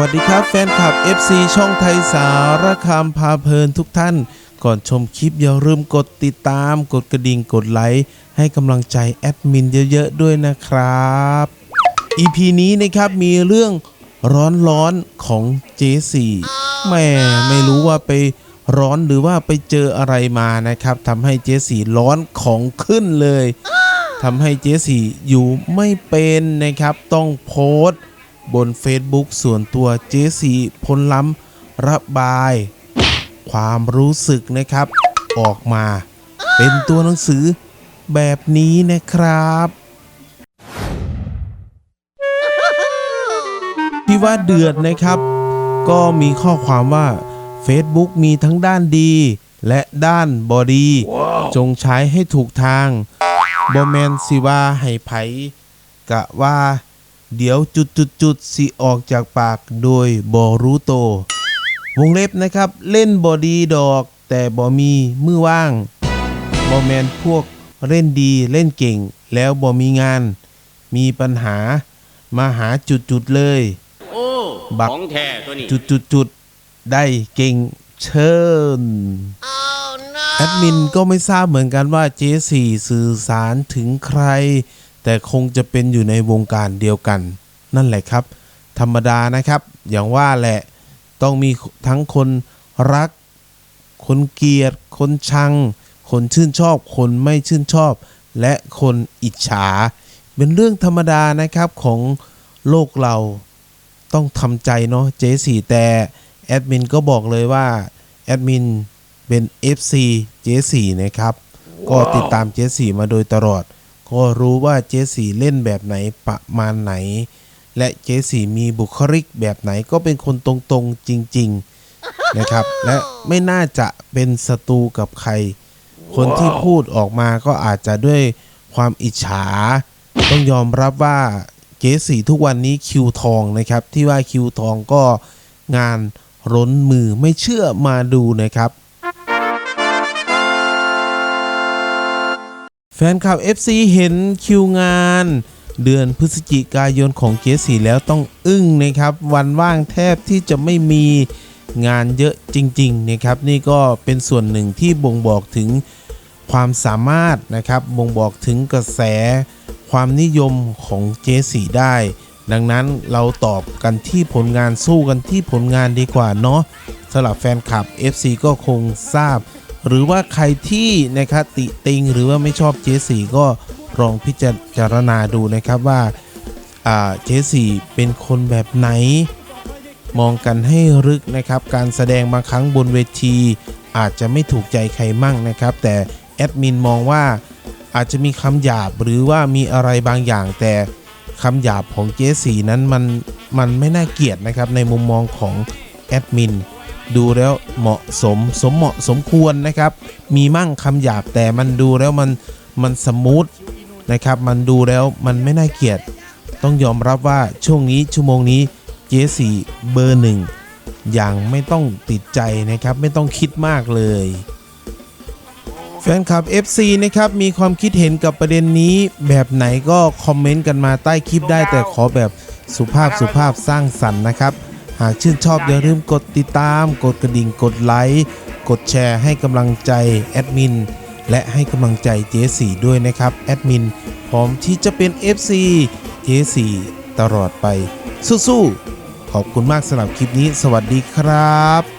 วัสดีครับแฟนคลับ FC ช่องไทยสารคามพาเพลินทุกท่าน ก่อนชมคลิปอย่าลืมกดติดตาม กดกระดิ่งกดไลค์ให้กำลังใจแอดมินเยอะๆด้วยนะครับ EP นี้นะครับมีเรื่องร้อนๆของเจสี่แม่ไม่รู้ว่าไปร้อนหรือว่าไปเจออะไรมานะครับทำให้เจสี่ร้อนของขึ้นเลยทำให้เจสี่อยู่ไม่เป็นนะครับต้องโพสต์ บน Facebook ส่วนตัวเจสีพลล้ำระบาย ความรู้สึกนะครับ ออกมา เป็นตัวหนังสือแบบนี้นะครับที่ว่าเดือดนะครับ ก็มีข้อความว่า Facebook มีทั้งด้านดี และด้านบอดีจงใช้ให้ถูกทางบอแมนสิว่าให้ไผกะว่า เดี๋ยวจุดจุดจุดๆๆสิออกจากปากโดยบอรู้โต วงเล็บนะครับ เล่นบอดีดอก แต่บอมีมือว่างบอแมนพวกเล่นดีเล่นเก่ง แล้วบอมีงาน มีปัญหามาหาจุดจุดๆเลย โอ้บักของแท้ตัวนี้จุดจุดจุดๆได้เก่งเชิญแอดมินก็ไม่ทราบเหมือนกันว่าเจสี่สื่อสารถึงใคร แต่คงจะเป็นอยู่ในวงการเดียวกัน นั่นแหละครับ ธรรมดานะครับ อย่างว่าแหละต้องมีทั้งคนรัก คนเกลียด คนชัง คนชื่นชอบ คนไม่ชื่นชอบ และคนอิจฉา เป็นเรื่องธรรมดานะครับของโลกเราต้องทำใจเนาะเจสี่แต่แอดมินก็บอกเลยว่าแอดมินเป็น FC เจสี่นะครับ ก็ติดตามเจสี่มาโดยตลอด ก็รู้ว่าเจสี่เล่นแบบไหนประมาณไหน และเจสี่มีบุคลิกแบบไหนก็เป็นคนตรงๆจริง ๆนะครับ และไม่น่าจะเป็นศัตรูกับใคร คนที่พูดออกมาก็อาจจะด้วยความอิจฉา ต้องยอมรับว่าเจสี่ทุกวันนี้คิวทองนะครับ ที่ว่าคิวทองก็งานร้นมือไม่เชื่อมาดูนะครับ แฟนคลับ FC เห็นคิวงาน เดือนพฤศจิกายนของเจสีแล้วต้องอึ้งนะครับ วันว่างแทบที่จะไม่มีงานเยอะจริงๆนะครับ นี่ก็เป็นส่วนหนึ่งที่บ่งบอกถึงความสามารถนะครับ บ่งบอกถึงกระแสความนิยมของเจสีได้ ดังนั้นเราตอบกันที่ผลงานสู้กันที่ผลงานดีกว่าเนาะสำหรับแฟนคลับ FC ก็คงทราบ หรือว่าใครที่นะครับติติงหรือว่าไม่ชอบเจสีก็ลองพิจารณาดูนะครับว่าเจสีเป็นคนแบบไหน มองกันให้ลึกนะครับ การแสดงบางครั้งบนเวที อาจจะไม่ถูกใจใครมั่งนะครับ แต่แอดมินมองว่าอาจจะมีคำหยาบหรือว่ามีอะไรบางอย่าง แต่คำหยาบของเจสีนั้นมันมันไม่น่าเกลียดนะครับในมุมมองของแอดมิน ดูแล้วเหมาะสมสมเหมาะสมควรนะครับ มีมั่งคำหยาบแต่มันดูแล้วมันมันสมูทนะครับ มันดูแล้วมันไม่น่าเกลียด ต้องยอมรับว่าช่วงนี้ชั่วโมงนี้เจสีเบอร์หนึ่งอย่างไม่ต้องติดใจนะครับ ไม่ต้องคิดมากเลย แฟนคลับ FC นะครับ มีความคิดเห็นกับประเด็นนี้แบบไหนก็คอมเมนต์กันมาใต้คลิปได้แต่ขอแบบสุภาพสุภาพสร้างสรรค์นะครับ หากชื่นชอบอย่าลืมกดติดตาม กดกระดิ่งกดไลค์กดแชร์ให้กำลังใจแอดมินและให้กำลังใจเจสีด้วยนะครับแอดมินพร้อมที่จะเป็น FC เจสีตลอดไปสู้ๆขอบคุณมากสำหรับคลิปนี้ สวัสดีครับ